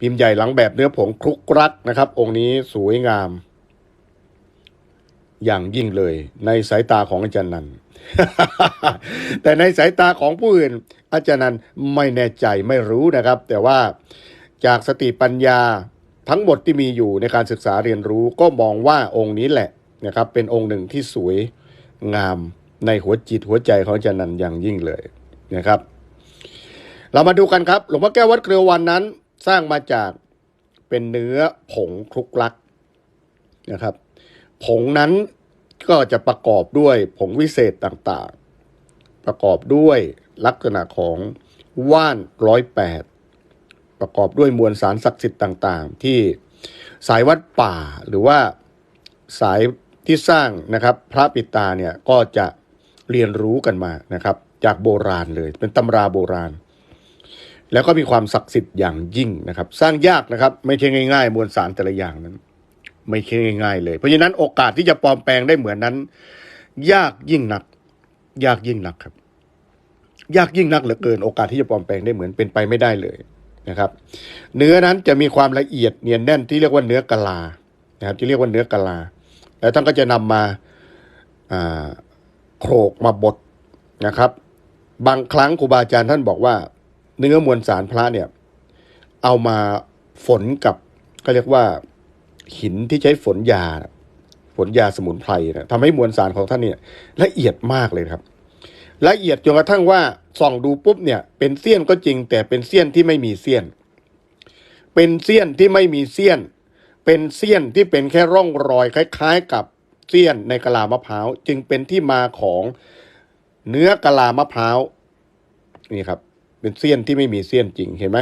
พิมพ์ใหญ่หลังแบบเนื้อผงครุกรักนะครับ องค์นี้สวยงาม อย่างยิ่งเลยในสายตาของอาจารย์นันแต่ในสายตาของผู้อื่น อาจารย์นันไม่แน่ใจไม่รู้นะครับ แต่ว่าจากสติปัญญาทั้งหมดที่มีอยู่ในการศึกษาเรียนรู้ก็มองว่าองค์นี้แหละนะครับ เป็นองค์หนึ่งที่สวยงามในหัวจิตหัวใจของอาจารย์นันอย่างยิ่งเลยนะครับ เรามาดูกันครับ หลวงพ่อแก้ววัดเครือวันนั้น สร้างมาจากเป็นเนื้อผงคลุกลักนะครับ ผงนั้นก็จะประกอบด้วยผงวิเศษต่างๆ ประกอบด้วยลักษณะของว่านร้อยแปดประกอบด้วยมวลสารศักดิ์สิทธิ์ต่างๆ ที่สายวัดป่าหรือว่าสายที่สร้างนะครับพระปิตาเนี่ยก็จะเรียนรู้กันมานะครับ จากโบราณเลยเป็นตำราโบราณ แล้วก็มีความศักดิ์สิทธิ์อย่างยิ่งนะครับ สร้างยากนะครับ ไม่ใช่ง่ายๆ มวลสารแต่ละอย่างนั้น ไม่ใช่ง่ายๆเลย เพราะฉะนั้นโอกาสที่จะปลอมแปลงได้เหมือนนั้น ยากยิ่งนัก ยากยิ่งนักครับ ยากยิ่งนักเหลือเกิน โอกาสที่จะปลอมแปลงได้เหมือนเป็นไปไม่ได้เลยนะครับ เนื้อนั้นจะมีความละเอียดเนียนแน่นที่เรียกว่าเนื้อกะลานะครับที่เรียกว่าเนื้อกะลา แล้วท่านก็จะนำมาอ่าโขลกมาบดนะครับ บางครั้งครูบาอาจารย์ท่านบอกว่า เนื้อมวลสารพระเนี่ย เอามาฝนกับก็เรียกว่าหินที่ใช้ฝนยา ฝนยาสมุนไพรนะทำให้มวลสารของท่านเนี่ย ละเอียดมากเลยครับ ละเอียดจนกระทั่งว่าส่องดูปุ๊บเนี่ย เป็นเสี้ยนก็จริง แต่เป็นเสี้ยนที่ไม่มีเสี้ยน เป็นเสี้ยนที่ไม่มีเสี้ยน เป็นเสี้ยนที่เป็นแค่ร่องรอยคล้าย ๆ กับเสี้ยนในกะลามะพร้าวจึงเป็นที่มาของเนื้อกะลามะพร้าวนี่ครับ เป็นเสี้ยนที่ไม่มีเสี้ยนจริงเห็นไหม